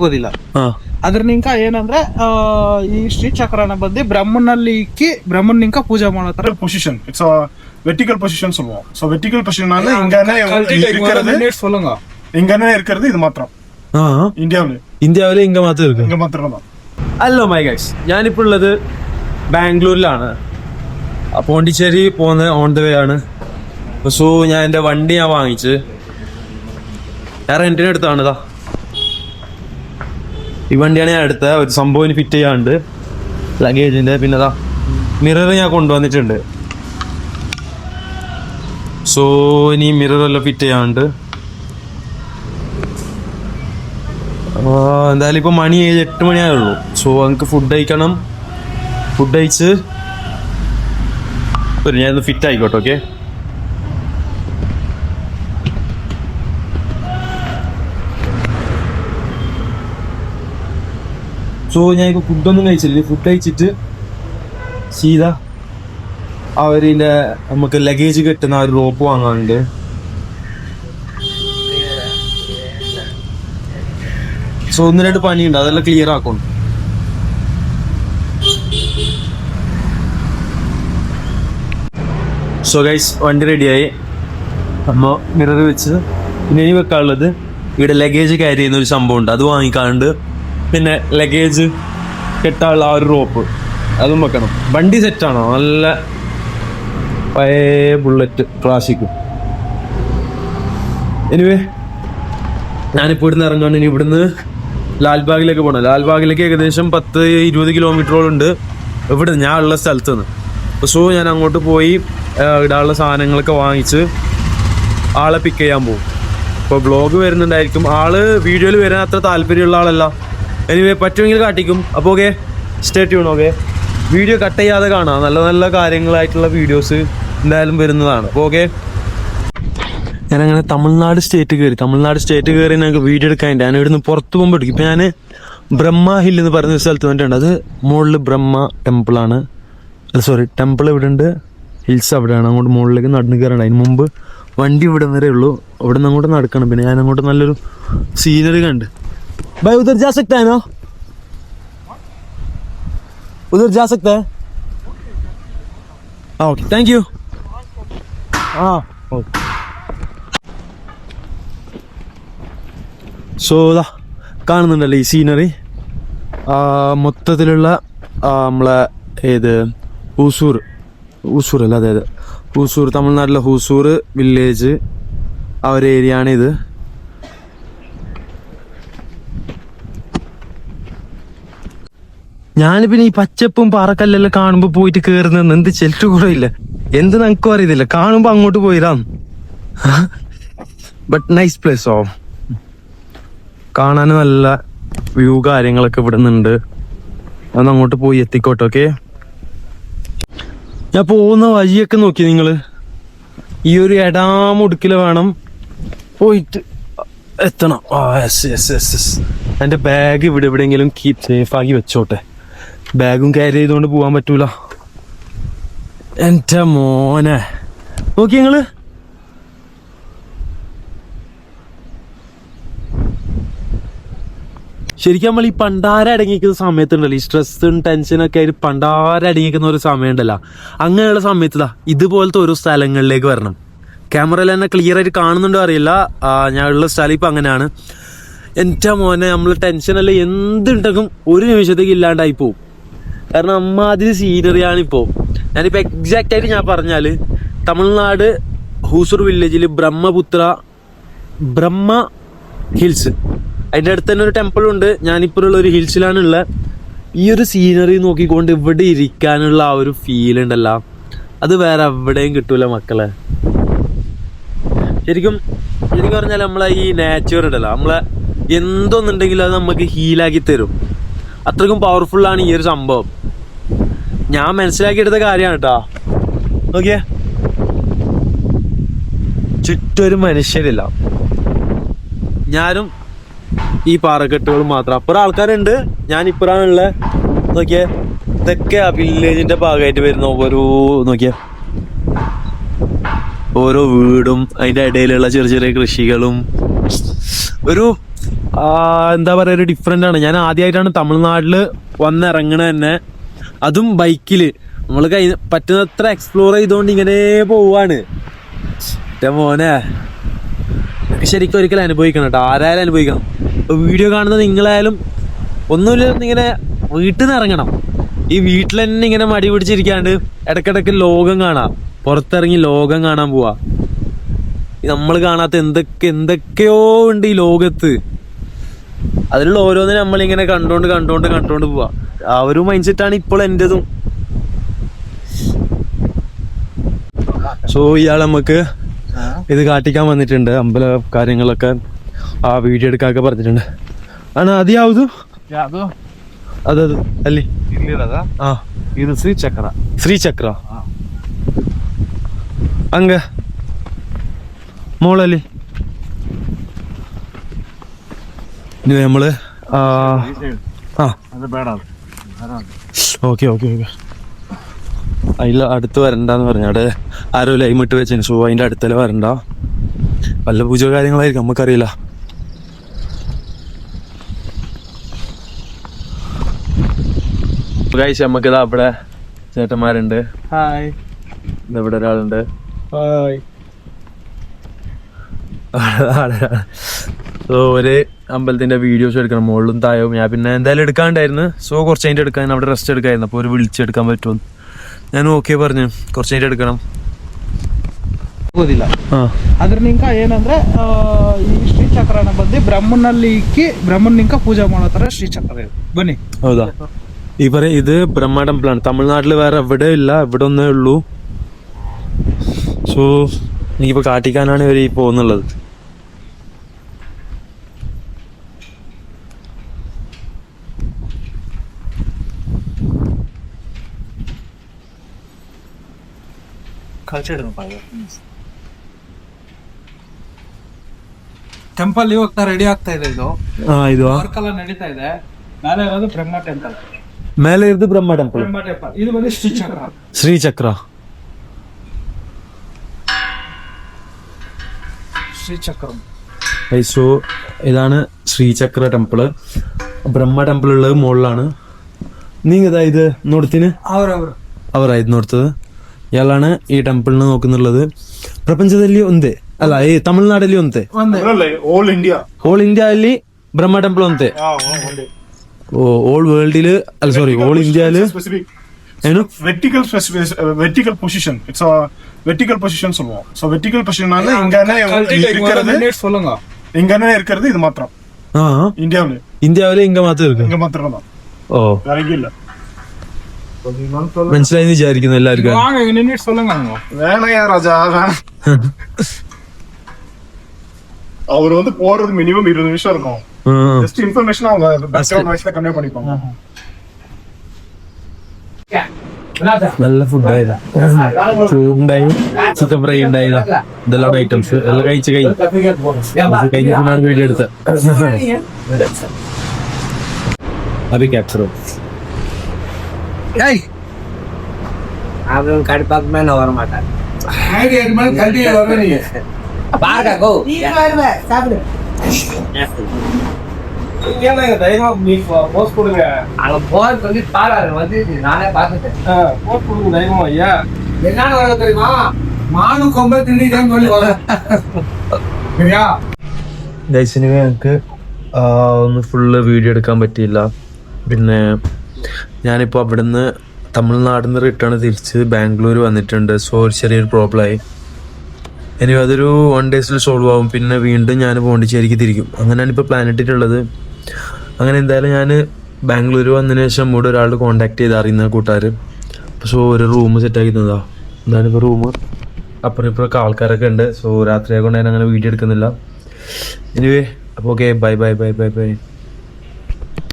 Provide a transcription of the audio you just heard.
ಆಗೋದಿಲ್ಲ ಹಾ ಅದ್ರನಿಂಕ ಏನಂದ್ರೆ ಆ, ಈ ಶ್ರೀ ಚಕ್ರನ ಬಂದು ಬ್ರಹ್ಮನಲ್ಲಿ ಇಕ್ಕಿ ಬ್ರಹ್ಮನಿಂಕ ಪೂಜೆ ಮಾಡತ್ತಾರ பொசிஷன் இட்ஸ் வெர்டிகல் பொசிஷன் சொல்லுவோம் ஸோ வெர்டிகல் பொசிஷனால இங்கனே இருக்கிறது சொல்லுங்க இங்கனே இருக்கிறது இது மாத்திரம் ആ இந்தியாவில் ഇന്ത്യാവിലെ ഇങ്ക മാത്രം ഇരിക്കും இங்க மாத்திரம் தான் ഹലോ മൈ ഗൈസ് ഞാനിപ്പോൾ ഉള്ളത് ബാംഗ്ലൂരിലാണ് ആ, പോണ്ടിച്ചേരി പോകുന്ന ഓൺ ദ വേ ആണ് സോ ഞാൻ എൻ്റെ വണ്ടി ഞാൻ വാങ്ങിച്ച് ഞാൻ റെന്റിന് എടുത്താണ് ഇതാ ഈ വണ്ടിയാണ് ഞാൻ എടുത്ത ഒരു സംഭവം ഫിറ്റ് ചെയ്യാണ്ട് ലഗേജിന്റെ പിന്നെ അതാ മിറർ ഞാൻ കൊണ്ടുവന്നിട്ടുണ്ട്. സോ ഇനി മിറർ എല്ലാം ഫിറ്റ് ചെയ്യാണ്ട് എന്തായാലും ഇപ്പൊ മണി ഏഴ് എട്ട് മണിയായുള്ളൂ. സോ നമുക്ക് ഫുഡ് കഴിക്കണം. ഫുഡ് കഴിച്ച്. ഒരു ഞാൻ ഫിറ്റ് ആയിക്കോട്ടെ ഓക്കെ സോ ഞാൻ ഇപ്പോൾ ഫുഡൊന്നും കഴിച്ചില്ല. ഫുഡ് കഴിച്ചിട്ട് സീത അവരിന്റെ നമുക്ക് ലഗേജ് കെട്ടുന്ന ഒരു റോപ്പ് വാങ്ങാനുണ്ട്. സോ ഒന്ന് രണ്ട് പണിയുണ്ട്. അതെല്ലാം ക്ലിയർ ആക്കണം. സോ ഗൈസ് വണ്ടി റെഡിയായി അമ്മ മിറർ വെച്ച്. ഇനി വെക്കാനുള്ളത് ഇവിടെ ലഗേജ് ക്യാരി ചെയ്യുന്ന ഒരു സംഭവം ഉണ്ട് അത് വാങ്ങിക്കാനുണ്ട്. പിന്നെ ലഗേജ് കെട്ടാനുള്ള ആ ഒരു റോപ്പ് അതും വെക്കണം. വണ്ടി സെറ്റാണോ നല്ല പഴയ ബുള്ളറ്റ് ക്ലാസിക്കും എനിവേ ഞാനിപ്പോൾ ഇവിടുന്ന് ഇറങ്ങുകയാണ് ഇനി ഇവിടുന്ന് ലാൽബാഗിലേക്ക് പോകണം ലാൽബാഗിലേക്ക് ഏകദേശം പത്ത് ഇരുപത് കിലോമീറ്ററോളം ഉണ്ട്. ഇവിടെ ഞാൻ ഉള്ള സ്ഥലത്ത് നിന്ന് സോ ഞാൻ അങ്ങോട്ട് പോയി ഇടാനുള്ള സാധനങ്ങളൊക്കെ വാങ്ങിച്ച് ആളെ പിക്ക് ചെയ്യാൻ പോകും അപ്പോൾ ബ്ലോഗ് വരുന്നുണ്ടായിരിക്കും. ആൾ വീഡിയോയിൽ വരാൻ അത്ര താല്പര്യമുള്ള ആളല്ല. എനിവേ പറ്റുമെങ്കിൽ കാട്ടിക്കും. അപ്പോൾ okay stay tune okay video cut ചെയ്യാതെ കാണാം. നല്ല നല്ല കാര്യങ്ങളായിട്ടുള്ള വീഡിയോസ് എന്തായാലും വരുന്നതാണ്. അപ്പോൾ ഓക്കെ ഞാനങ്ങനെ തമിഴ്നാട് സ്റ്റേറ്റ് കയറി തമിഴ്നാട് സ്റ്റേറ്റ് കയറി ഞങ്ങൾക്ക് വീഡിയോ എടുക്കാനുണ്ട് ഞാൻ ഇവിടുന്ന് പുറത്ത് പോകുമ്പോൾ എടുക്കും. ഇപ്പം ഞാൻ ബ്രഹ്മ ഹിൽ എന്ന് പറയുന്ന സ്ഥലത്ത് വന്നിട്ടുണ്ട്. അത് മുകളിൽ ബ്രഹ്മ ടെമ്പിളാണ് സോറി ടെമ്പിൾ ഇവിടെ ഉണ്ട്. ഹിൽസ് അവിടെയാണ്. അങ്ങോട്ട് മുകളിലേക്ക് നടന്ന് കയറണം. അതിന് മുമ്പ് വണ്ടി ഇവിടെ വരെ ഉള്ളൂ. അവിടെ നിന്ന് അങ്ങോട്ട് നടക്കണം. പിന്നെ ഞാൻ അങ്ങോട്ട് നല്ലൊരു സീനറി കണ്ട്. ബൈ उधर जा सकता है ना? उधर जा सकता है? हाँ ओके थैंक यू हाँ। ഓക്കെ സോ ഇതാ കാണുന്നുണ്ടല്ലോ ഈ സീനറി മൊത്തത്തിലുള്ള നമ്മളെ ഏത് ഹൂസൂർ ഹൂസൂർ അല്ല അതെ അതെ ഹൂസൂർ തമിഴ്നാട്ടിലെ ഹൂസൂർ വില്ലേജ് ആ ഒരു ഏരിയ ആണ് ഞാനിപ്പിന്നെ ഈ പച്ചപ്പും പാറക്കല്ലെല്ലാം കാണുമ്പോ പോയിട്ട് കേറുന്ന എന്ത് ചെൽറ്റ് കുറയില്ല. എന്ത് നമുക്കും അറിയത്തില്ല. കാണുമ്പോ അങ്ങോട്ട് പോയിരാം. ബട്ട് നൈസ് പ്ലേസ് ഓ? കാണാൻ നല്ല വ്യൂ കാര്യങ്ങളൊക്കെ ഇവിടെ നിന്നുണ്ട് അന്ന് അങ്ങോട്ട് പോയി എത്തിക്കോട്ടെ ഓക്കെ ഞാൻ പോകുന്ന വഴിയൊക്കെ നോക്കി നിങ്ങൾ ഈ ഒരു എടാമുടുക്കിൽ വേണം പോയിട്ട് എത്തണം. ആ എന്റെ ബാഗ് ഇവിടെ എവിടെയെങ്കിലും കീപ് സേഫ് ആക്കി വെച്ചോട്ടെ. ബാഗും ക്യാരി ചെയ്തുകൊണ്ട് പോകാൻ പറ്റൂല. എന്റെ മോനെ. നോക്കി ഞങ്ങൾ ശരിക്കും നമ്മൾ ഈ പണ്ടാര അടങ്ങിക്കുന്ന സമയത്തുണ്ടല്ലോ ഈ സ്ട്രെസ്സും ഒക്കെ ആയിട്ട് പണ്ടാര അടങ്ങിക്കുന്ന ഒരു സമയമുണ്ടല്ലോ. അങ്ങനെയുള്ള സമയത്തിലാ ഇതുപോലത്തെ ഓരോ സ്ഥലങ്ങളിലേക്ക് വരണം. ക്യാമറയിൽ തന്നെ ക്ലിയർ ആയിട്ട് കാണുന്നുണ്ടോ അറിയില്ല. ഉള്ള സ്ഥലം ഇപ്പം അങ്ങനെയാണ്. എന്റെ മോനെ നമ്മൾ ടെൻഷനല്ല എന്തുണ്ടെങ്കിലും ഒരു നിമിഷത്തേക്ക് ഇല്ലാണ്ടായി പോവും. കാരണം അമ്മാതിരി സീനറിയാണ് ഇപ്പോൾ ഞാനിപ്പോൾ എക്സാക്റ്റ് ആയിട്ട് ഞാൻ പറഞ്ഞാൽ തമിഴ്നാട് ഹൂസൂർ വില്ലേജിൽ ബ്രഹ്മപുത്ര ബ്രഹ്മ ഹിൽസ് അതിന്റെ അടുത്ത് തന്നെ ഒരു ടെമ്പിൾ ഉണ്ട്. ഞാനിപ്പോൾ ഉള്ള ഒരു ഹിൽസിലാണ് ഉള്ള ഈ ഒരു സീനറി നോക്കിക്കൊണ്ട് ഇവിടെ ഇരിക്കാനുള്ള ആ ഒരു ഫീൽ ഉണ്ടല്ലോ. അത് വേറെ എവിടെയും കിട്ടൂല മക്കളെ. ശരിക്കും ശരിക്കും പറഞ്ഞാൽ നമ്മളെ ഈ നാച്ചുർ ഉണ്ടല്ലോ. നമ്മളെ എന്തൊന്നുണ്ടെങ്കിലും അത് നമുക്ക് ഹീലാക്കി തരും. അത്രക്കും പവർഫുള്ളാണ് ഈ ഒരു സംഭവം. ഞാൻ മനസ്സിലാക്കിയെടുത്ത കാര്യമാണ് കേട്ടോ. നോക്കിയേ. ചുറ്റൊരു മനുഷ്യരില്ല ഞാനും ഈ പാറക്കെട്ടുകളും മാത്രം. അപ്പുറം ആൾക്കാരുണ്ട്. ഞാൻ ഇപ്പുറാണുള്ള നോക്കിയേ. ഇതൊക്കെ ആ വില്ലേജിന്റെ ഭാഗമായിട്ട് വരുന്ന ഓരോ നോക്കിയേ. ഓരോ വീടും അതിന്റെ ഇടയിലുള്ള ചെറിയ ചെറിയ കൃഷികളും. ഒരു എന്താ പറയുക ഒരു ഡിഫറെന്റ് ആണ്. ഞാൻ ആദ്യമായിട്ടാണ് തമിഴ്നാട്ടിൽ വന്നിറങ്ങണ തന്നെ. അതും ബൈക്കിൽ നമ്മൾ കൈ പറ്റുന്നത്ര എക്സ്പ്ലോർ ചെയ്തുകൊണ്ട് ഇങ്ങനെ പോവാണ്. എന്റെ മോനെ. ശരിക്കും ഒരിക്കലും അനുഭവിക്കണം കേട്ടോ. ആരായാലും അനുഭവിക്കണം. വീഡിയോ കാണുന്ന നിങ്ങളായാലും ഒന്നുമില്ല ഇങ്ങനെ വീട്ടിൽ നിന്ന് ഇറങ്ങണം. ഈ വീട്ടിൽ തന്നെ ഇങ്ങനെ മടി പിടിച്ചിരിക്കാണ്ട് ഇടയ്ക്കിടയ്ക്ക് ലോകം കാണാം. പുറത്തിറങ്ങി ലോകം കാണാൻ പോവാ. നമ്മൾ കാണാത്ത എന്തൊക്കെ എന്തൊക്കെയോ ഉണ്ട് ഈ ലോകത്ത്. അതിലുള്ള ഓരോന്നും നമ്മളിങ്ങനെ കണ്ടോണ്ട് കണ്ടോണ്ട് കണ്ടോണ്ട് പോവാ. ആ ഒരു മൈൻഡ് സെറ്റാണ് ഇപ്പോൾ എന്റെതും സോ ഇയാൾ നമുക്ക് ഇത് കാട്ടിക്കാൻ വന്നിട്ടുണ്ട്. അമ്പല കാര്യങ്ങളൊക്കെ ആ വീഡിയോ എടുക്കാനൊക്കെ പറഞ്ഞിട്ടുണ്ട്. ആണ് അത് യാವುದು യാವುದು ಅದು ಅದು ಅಲ್ಲಿ ಇಲ್ಲಿರೋದ ಹಾಂ മോളല്ലേ? ഇനി നമ്മൾ ആ ഓക്കെ ഓക്കെ ഓക്കെ. അതിൽ അടുത്ത് വരണ്ടെന്ന് പറഞ്ഞു. അവിടെ ആരോ ലൈമിട്ട് വെച്ചു സോ അതിന്റെ അടുത്തല്ലേ വരണ്ട. വല്ല പൂജ കാര്യങ്ങളായിരിക്കും നമുക്കറിയില്ല. ഗൈസ് നമുക്കിതാ അവിടെ ചേട്ടന്മാരുണ്ട്. ഹായ് ഇതവിടെ ഒരാളുണ്ട്. ഹായ് ഒരേ അമ്പലത്തിന്റെ വീഡിയോസ് എടുക്കണം മുകളിലും താഴവും ഞാൻ പിന്നെ എന്തായാലും എടുക്കാണ്ടായിരുന്നു സോ കുറച്ച് കഴിഞ്ഞിട്ട് എടുക്കാൻ അവിടെ റെസ്റ്റ് എടുക്കായിരുന്നു അപ്പോൾ ഒരു വിളിച്ചെടുക്കാൻ പറ്റുമോ ഞാൻ ഓക്കെ പറഞ്ഞു കുറച്ച് കഴിഞ്ഞിട്ട് എടുക്കണം ಆಗೋದಿಲ್ಲ ആ ಅದ್ರ ನಿಂಕ ಏನಂದ್ರೆ ಆ, ಈ ಶ್ರೀಚಕ್ರನ ಬಂದು ಬ್ರಹ್ಮನಲ್ಲಿ ಇಕ್ಕಿ ಬ್ರಹ್ಮನ್ ನಿಂಕ ಪೂಜೆ ಮಾಡೋ ತರ ಶ್ರೀಚಕ್ರ ಇದು ಬನ್ನಿ ಹೌದಾ ഈ പറയും ഇത് ബ്രഹ്മ ടെമ്പിളാണ് തമിഴ്നാട്ടിൽ വേറെ എവിടെ ഇല്ല ഇവിടെ ഒന്നേ ഉള്ളൂ സോ എനിക്കിപ്പോൾ കാട്ടിക്കാനാണ് ഇവർ ഈ പോകുന്നുള്ളത് ಕಳ್ಸಿಡ್ರಪ್ಪ ಟೆಂಪಲ್ ಇವಾಗ ರೆಡಿ ಆಗ್ತಾ ಇದೆ ಇದು. ಇದು. ವರ್ಕ್ ಎಲ್ಲ ನಡೀತಾ ಇದೆ. ಮೇಲೆ ಇರೋದು ಬ್ರಹ್ಮ ಟೆಂಪಲ್ ಮೇಲೆ ಇರೋದು ಬ್ರಹ್ಮ ಟೆಂಪಲ್ ಬ್ರಹ್ಮ ಟೆಂಪಲ್ ಇದು ಬಂದು ಶ್ರೀಚಕ್ರ. ಶ್ರೀಚಕ್ರ ശ്രീചക്രം സോ ഇതാണ് ശ്രീചക്ര ബ്രഹ്മ ടെമ്പിൾ ഉള്ളത് മുകളിലാണ് നീ നോടത്തിന് ഇയാളാണ് ഈ ടെമ്പിളിന് നോക്കുന്നുള്ളത്. പ്രപഞ്ചത്തിൽ ഒന്ന് അല്ല ഈ തമിഴ്നാടിലി ഒന്ന് ഓൾ ഇന്ത്യ ഓൾ ഇന്ത്യയിൽ ബ്രഹ്മ ടെമ്പിൾ ഒന്നത്തെ ഓ ഓൾ വേൾഡിൽ അല്ല സോറി ഓൾ ഇന്ത്യയിൽ ഇന്ത്യാവിൽ ഇങ്ങ മാത്രം ഓ. മനസ്സിലായി വിചാരിക്കുന്നു എല്ലാവർക്കും வாங்க இங்க நின்னுட்டு சொல்லுங்க அவங்க வேணாயா ராஜா வேணாம் அவர் வந்து போறது மினிமம் இருபது நிமிஷம் இருக்கும் ആ. ஜஸ்ட் இன்ஃபர்மேஷன் அவங்க பேக்ரவுண்ட் வாய்ஸ்ல கன்வே பண்ணிப்பாங்க നല്ല ഫുഡായതാ ഉണ്ടായി ചിക്കൻ ഫ്രൈ ഉണ്ടായതാ ഇതെല്ലാം ഐറ്റംസ് എല്ലാം കഴിച്ച് കഴിഞ്ഞു കഴിഞ്ഞിട്ടാണ് വീഡിയോ എടുത്തത് അത് ക്യാപ്ചർ அவன் கடுப்பாக்கு மேல வர மாட்டான் கழட்டி பாருங்க கோ போஸ்ட் கொடுங்க அங்க போக சொல்லி பாரு வந்து நானே பார்த்துட்டேன் போஸ்ட் கொடுங்க தைரியமா ஐயா என்னன்னு வர தெரியுமா മാനു കൊമ്പ തിണ്ടിക്കാൻ വേണ്ടി சரியா ഗൈസിന് ഞങ്ങൾക്ക് ഒന്ന് ഫുള്ള് വീഡിയോ എടുക്കാൻ പറ്റിയില്ല പിന്നെ ഞാനിപ്പോൾ അവിടുന്ന് തമിഴ്നാട്ടിൽ നിന്ന് റിട്ടേൺ തിരിച്ച് ബാംഗ്ലൂർ വന്നിട്ടുണ്ട്. സോ ചെറിയൊരു പ്രോബ്ലമായി ഇനി അതൊരു വൺ ഡേയ്സിൽ സോൾവ് ആകും പിന്നെ വീണ്ടും ഞാൻ പോണ്ടിച്ചേരിക്ക് തിരിക്കും. അങ്ങനെയാണ് ഇപ്പോൾ പ്ലാൻ ഇട്ടിട്ടുള്ളത്. അങ്ങനെ എന്തായാലും ഞാൻ ബാംഗ്ലൂർ വന്നതിന് ശേഷം ഇവിടെ ഒരാൾ കോൺടാക്ട് ചെയ്ത് അറിയുന്ന കൂട്ടുകാർ സോ ഒരു റൂം സെറ്റാക്കി തന്നതാ. എന്താണ് ഇപ്പോൾ റൂം അപ്പുറം ഇപ്പുറമൊക്കെ ആൾക്കാരൊക്കെ ഉണ്ട്. സോ രാത്രിയായതുകൊണ്ട് ഞാൻ അങ്ങനെ വീഡിയോ എടുക്കുന്നില്ല. എനിവേ അപ്പോൾ okay bye bye bye bye bye